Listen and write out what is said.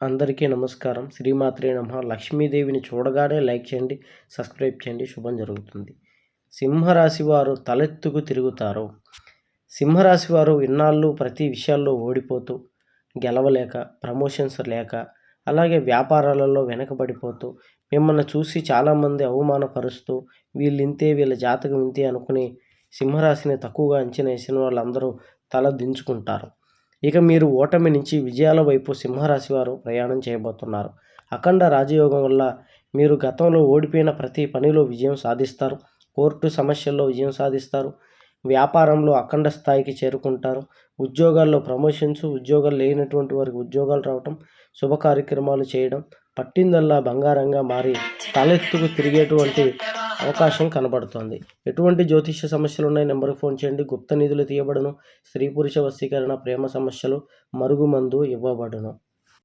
అందరికీ నమస్కారం. శ్రీమాత్రే నమ. లక్ష్మీదేవిని చూడగానే లైక్ చేయండి సబ్స్క్రైబ్ చేయండి. శుభం జరుగుతుంది. సింహరాశి వారు తలెత్తుకు తిరుగుతారు. సింహరాశి వారు ఇన్నాళ్ళు ప్రతి విషయాల్లో ఓడిపోతూ గెలవలేక ప్రమోషన్స్ లేక అలాగే వ్యాపారాలలో వెనకబడిపోతూ మిమ్మల్ని చూసి చాలామంది అవమానపరుస్తూ వీళ్ళింతే వీళ్ళ జాతకం ఇంతే అనుకుని సింహరాశిని తక్కువగా అంచనా వేసిన వాళ్ళందరూ తల దించుకుంటారు. ఇక మీరు ఓటమి నుంచి విజయాల వైపు సింహరాశి వారు ప్రయాణం చేయబోతున్నారు. అఖండ రాజయోగం వల్ల మీరు గతంలో ఓడిపోయిన ప్రతి పనిలో విజయం సాధిస్తారు. కోర్టు సమస్యల్లో విజయం సాధిస్తారు. వ్యాపారంలో అఖండ స్థాయికి చేరుకుంటారు. ఉద్యోగాల్లో ప్రమోషన్స్ ఉద్యోగాలు లేనటువంటి వారికి ఉద్యోగాలు రావటం శుభ కార్యక్రమాలు చేయడం పట్టిందల్లా బంగారంగా మారి తలెత్తుకు తిరిగేటువంటి అవకాశం కనబడుతోంది. ఎటువంటి జ్యోతిష్య సమస్యలు ఉన్నాయి నెంబర్కి ఫోన్ చేయండి. గుప్త నిధులు తీయబడును. స్త్రీ పురుష వశీకరణ ప్రేమ సమస్యలు మరుగుమందు ఇవ్వబడును.